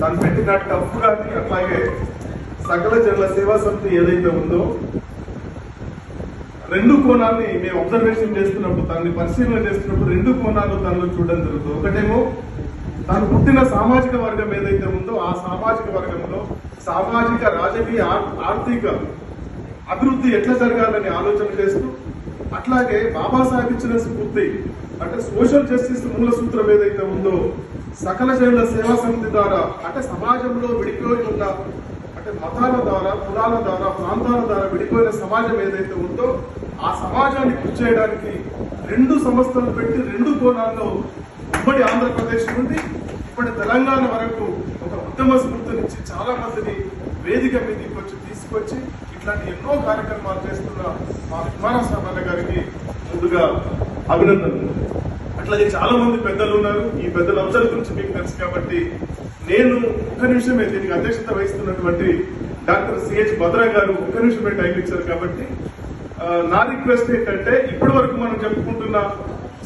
తను పెట్టిన టఫ్ కానీ అట్లాగే సకల జనుల సేవా సంస్థ ఏదైతే ఉందో రెండు కోణాన్ని మేము అబ్జర్వేషన్ చేస్తున్నప్పుడు తనని పరిశీలన చేస్తున్నప్పుడు రెండు కోణాలు తనలో చూడడం జరుగుతుంది. ఒకటేమో తాను పుట్టిన సామాజిక వర్గం ఏదైతే ఉందో ఆ సామాజిక వర్గంలో సామాజిక రాజకీయ ఆర్- ఆర్థిక అభివృద్ధి ఎట్లా జరగాలని ఆలోచన చేస్తూ అట్లాగే బాబాసాహెబ్ ఇచ్చిన స్ఫూర్తి అంటే సోషల్ జస్టిస్ మూల సూత్రం ఏదైతే ఉందో సకల జనుల సేవా సమితి ద్వారా అంటే సమాజంలో విడిపోయి ఉన్న అంటే మతాల ద్వారా కులాల ద్వారా ప్రాంతాల ద్వారా విడిపోయిన సమాజం ఏదైతే ఉందో ఆ సమాజాన్ని కృషి చేయడానికి రెండు సంస్థలు పెట్టి రెండు కోణాల్లో ఉమ్మడి ఆంధ్రప్రదేశ్ నుండి ఇప్పటి తెలంగాణ వరకు ఒక ఉత్తమ స్ఫూర్తినిచ్చి చాలా మందిని వేదిక మీదకి వచ్చి తీసుకొచ్చి ఇట్లాంటి ఎన్నో కార్యక్రమాలు చేస్తున్న మా విమానాశ్రమాల గారికి ముందుగా అభినందనలు. అట్లాగే చాలా మంది పెద్దలు ఉన్నారు. ఈ పెద్దల అంశాల గురించి మీకు తెలుసు కాబట్టి నేను ఒక్క నిమిషమే దీనికి అధ్యక్షత వహిస్తున్నటువంటి డాక్టర్ సిహెచ్ భద్రా గారు ఒక్క నిమిషమే టైం ఇచ్చారు కాబట్టి నా రిక్వెస్ట్ ఏంటంటే ఇప్పటి వరకు మనం చెప్పుకుంటున్న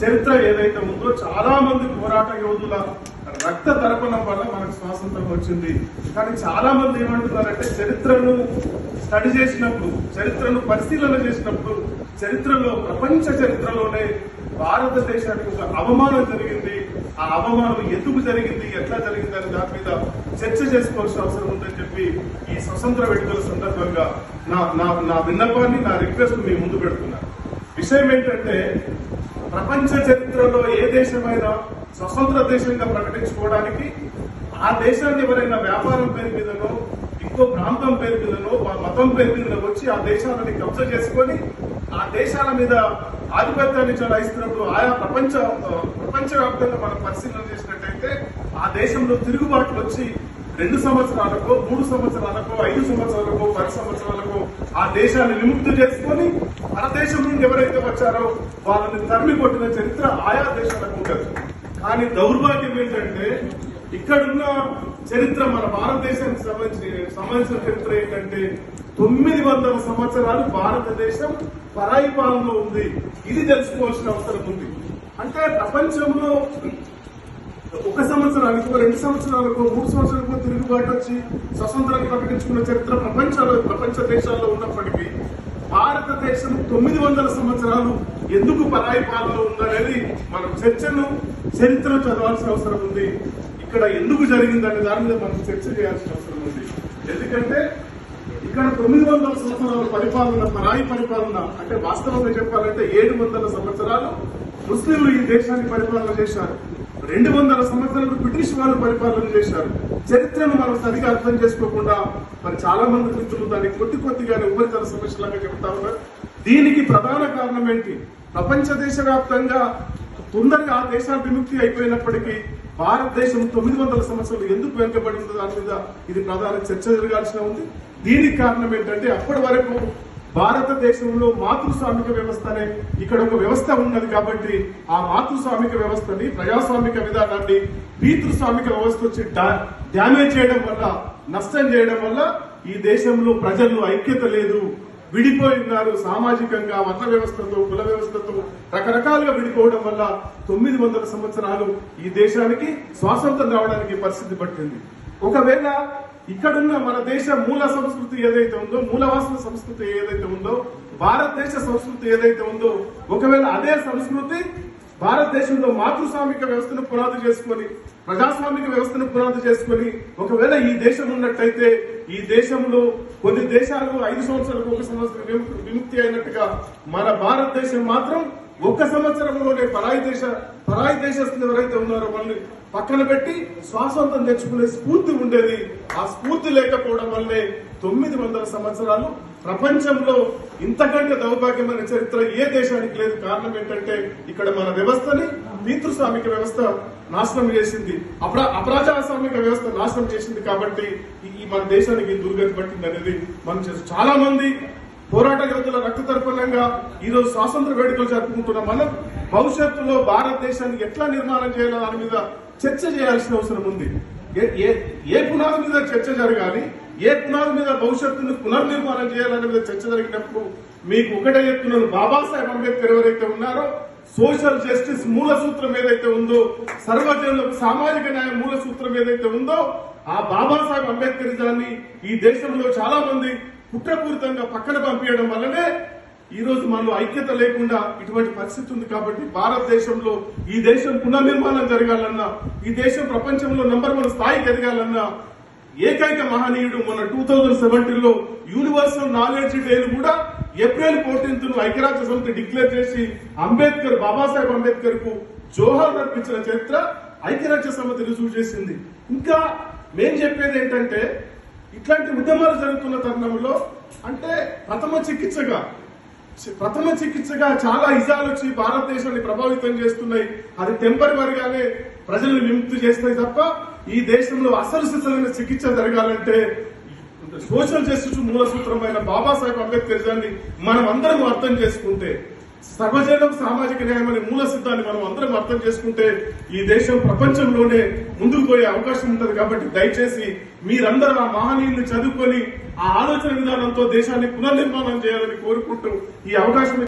చరిత్ర ఏదైతే ఉందో చాలా మంది పోరాట యోధుల రక్త తర్పణం వల్ల మనకు స్వాతంత్రం వచ్చింది. కానీ చాలా మంది ఏమంటున్నారంటే చరిత్రను స్టడీ చేసినప్పుడు చరిత్రను పరిశీలన చేసినప్పుడు చరిత్రలో ప్రపంచ చరిత్రలోనే భారతదేశానికి ఒక అవమానం జరిగింది. ఆ అవమానం ఎందుకు జరిగింది ఎట్లా జరిగింది అని దాని మీద చర్చ చేసుకోవాల్సిన అవసరం ఉందని చెప్పి ఈ స్వతంత్ర వేడుకల సందర్భంగా నా నా నా విన్నపాన్ని నా రిక్వెస్ట్ మీ ముందు పెడుతున్నాను విషయం ఏంటంటే ప్రపంచ చరిత్రలో ఏ దేశమైనా స్వతంత్ర దేశంగా ప్రకటించుకోవడానికి ఆ దేశాన్ని ఎవరైనా వ్యాపారం పేరు మీదనో ఇంకో ప్రాంతం పేరు మీదనో మతం పేరు మీద వచ్చి ఆ దేశాలని కబ్జా చేసుకొని ఆ దేశాల మీద ఆధిపత్యాన్ని చలాయిస్తున్నప్పుడు ఆయా ప్రపంచ ప్రపంచవ్యాప్తంగా మనం పరిశీలన చేసినట్టయితే ఆ దేశంలో తిరుగుబాట్లు వచ్చి రెండు సంవత్సరాలకో మూడు సంవత్సరాలకో ఐదు సంవత్సరాలకో పది సంవత్సరాలకో ఆ దేశాన్ని విముక్తి చేసుకొని మన దేశం నుండి ఎవరైతే వచ్చారో వాళ్ళని తరిమి కొట్టిన చరిత్ర ఆయా దేశాలకు ఉంటుంది. కానీ దౌర్భాగ్యం ఏంటంటే ఇక్కడున్న చరిత్ర మన భారతదేశానికి సంబంధించిన సంబంధించిన చరిత్ర ఏంటంటే తొమ్మిది వందల సంవత్సరాలు భారతదేశం పరాయి పాలనలో ఉంది. ఇది తెలుసుకోవాల్సిన అవసరం ఉంది. అంటే ప్రపంచంలో ఒక సంవత్సరానికి రెండు సంవత్సరాలకు మూడు సంవత్సరాలకు తిరుగుబాటు వచ్చి స్వతంత్రాన్ని ప్రకటించుకున్న చరిత్ర ప్రపంచంలో ప్రపంచ దేశాల్లో ఉన్నప్పటికీ భారతదేశం తొమ్మిది వందల సంవత్సరాలు ఎందుకు పరాయి పాలనలో ఉందనేది మనం చర్చను చరిత్రను చదవాల్సిన అవసరం ఉంది. ఇక్కడ ఎందుకు జరిగిందనే దాని మీద మనం చర్చ చేయాల్సిన అవసరం ఉంది. ఎందుకంటే ఇక్కడ తొమ్మిది వందల సంవత్సరాల పరిపాలన పరాయి పరిపాలన అంటే వాస్తవంగా చెప్పాలంటే ఏడు వందల సంవత్సరాలు ముస్లింలు ఈ దేశాన్ని పరిపాలన చేశారు. రెండు వందల సంవత్సరాలు బ్రిటిష్ వాళ్ళు పరిపాలన చేశారు. చరిత్రను మనం సరిగా అర్థం చేసుకోకుండా మరి చాలా మంది మిత్రులు దాన్ని కొద్ది కొద్దిగానే ఉపరితల సమస్యలాగా చెప్తా ఉన్నారు. దీనికి ప్రధాన కారణం ఏంటి? ప్రపంచ దేశవ్యాప్తంగా తొందరగా ఆ దేశాలు విముక్తి అయిపోయినప్పటికీ భారతదేశం తొమ్మిది వందల సంవత్సరాలు ఎందుకు వెనుకబడి ఉందో దాని మీద ఇది ప్రధాన చర్చ జరగాల్సిన ఉంది. దీనికి కారణం ఏంటంటే అప్పటి వరకు భారతదేశంలో మాతృస్వామిక వ్యవస్థ అనే ఇక్కడ ఒక వ్యవస్థ ఉన్నది కాబట్టి ఆ మాతృస్వామిక వ్యవస్థని ప్రజాస్వామిక విధానాన్ని పీతృస్వామిక వ్యవస్థ వచ్చి డ్యామేజ్ చేయడం వల్ల నష్టం చేయడం వల్ల ఈ దేశంలో ప్రజల్లో ఐక్యత లేదు. విడిపోయి ఉన్నారు సామాజికంగా మత వ్యవస్థతో కుల వ్యవస్థతో రకరకాలుగా విడిపోవడం వల్ల తొమ్మిది వందల సంవత్సరాలు ఈ దేశానికి స్వాతంత్రం రావడానికి పరిస్థితి పట్టింది. ఒకవేళ ఇక్కడున్న మన దేశ మూల సంస్కృతి ఏదైతే ఉందో మూలవాసన సంస్కృతి ఏదైతే ఉందో భారతదేశ సంస్కృతి ఏదైతే ఉందో ఒకవేళ అదే సంస్కృతి భారతదేశంలో మాతృస్వామిక వ్యవస్థను పునాది చేసుకొని ప్రజాస్వామిక వ్యవస్థను పునాది చేసుకొని ఒకవేళ ఈ దేశం ఉన్నట్టయితే ఈ దేశంలో కొన్ని దేశాలు ఐదు సంవత్సరాలకు ఒక సంవత్సరం విముక్తి- అయినట్టుగా మన భారతదేశం మాత్రం ఒక్క సంవత్సరంలోనే పరాయి దేశ పరాయి దేశస్తులు ఎవరైతే ఉన్నారో వాళ్ళని పక్కన పెట్టి స్వాతంత్రం తెచ్చుకునే స్ఫూర్తి ఉండేది. ఆ స్ఫూర్తి లేకపోవడం వల్లే తొమ్మిది వందల సంవత్సరాలు ప్రపంచంలో ఇంతకంటే దౌర్భాగ్యమైన చరిత్ర ఏ దేశానికి లేదు? కారణం ఏంటంటే ఇక్కడ మన వ్యవస్థని పితృస్వామిక వ్యవస్థ నాశనం చేసింది. అప్రా అప్రజాస్వామిక వ్యవస్థ నాశనం చేసింది కాబట్టి ఈ- మన దేశానికి దుర్గతి పట్టింది అనేది మనం చేస్తాం చాలా మంది పోరాట యోధుల రక్త తర్పణంగా ఈ రోజు స్వాతంత్ర వేడుకలు జరుపుకుంటున్న మనం భవిష్యత్తులో భారతదేశాన్ని ఎట్లా నిర్మాణం చేయాలో దాని మీద చర్చ చేయాల్సిన అవసరం ఉంది. ఏ- ఏ- ఏ పునాది మీద చర్చ జరగాలి? ఏత్నాల మీద భవిష్యత్తును పునర్నిర్మాణం చేయాలనే మీద చర్చ జరిగినప్పుడు మీకు ఒకటే చెప్తున్నాను. బాబాసాహెబ్ అంబేద్కర్ ఎవరైతే ఉన్నారో సోషల్ జస్టిస్ మూల సూత్రం ఏదైతే ఉందో సర్వజనులకు సామాజిక న్యాయం మూల సూత్రం ఏదైతే ఉందో ఆ బాబాసాహెబ్ అంబేద్కరిజాన్ని ఈ దేశంలో చాలా మంది కుట్రపూరితంగా పక్కన పంపించడం వల్లనే ఈ రోజు మనలో ఐక్యత లేకుండా ఇటువంటి పరిస్థితి ఉంది కాబట్టి భారతదేశంలో ఈ దేశం పునర్నిర్మాణం జరగాలన్నా ఈ దేశం ప్రపంచంలో నంబర్ వన్ స్థాయికి ఎదగాలన్నా ఏకైక మహనీయుడు మొన్న టూ థౌజండ్ సెవెంటీన్లో యూనివర్సల్ నాలెడ్జ్ డేను కూడా ఏప్రిల్ ఫోర్టీన్త్ను ఐక్యరాజ్య సమితి డిక్లేర్ చేసి అంబేద్కర్ బాబాసాహెబ్ అంబేద్కర్కు జోహార్ అర్పించిన చరిత్ర ఐక్యరాజ్య సమితి రుజువు చేసింది. ఇంకా మేం చెప్పేది ఏంటంటే ఇట్లాంటి ఉద్యమాలు జరుగుతున్న తరుణంలో అంటే ప్రథమ చికిత్సగా ప్రథమ చికిత్సగా చాలా ఇజాలు వచ్చి భారతదేశాన్ని ప్రభావితం చేస్తున్నాయి. అది టెంపరీగానే ప్రజలను విముక్తి చేస్తాయి తప్ప ఈ దేశంలో అసలు సిసలైన చికిత్స జరగాలంటే సోషల్ జస్టిస్ మూల సూత్రమైన బాబాసాహెబ్ అంబేద్కర్ గారిని మనం అందరం అర్థం చేసుకుంటే సర్వజనం సామాజిక న్యాయం అనే మూల సిద్ధాన్ని మనం అందరం అర్థం చేసుకుంటే ఈ దేశం ప్రపంచంలోనే ముందుకు పోయే అవకాశం ఉంటుంది కాబట్టి దయచేసి మీరందరూ ఆ మహనీయుల్ని చదువుకొని ఆ ఆలోచన విధానంతో దేశాన్ని పునర్నిర్మాణం చేయాలని కోరుకుంటూ ఈ అవకాశం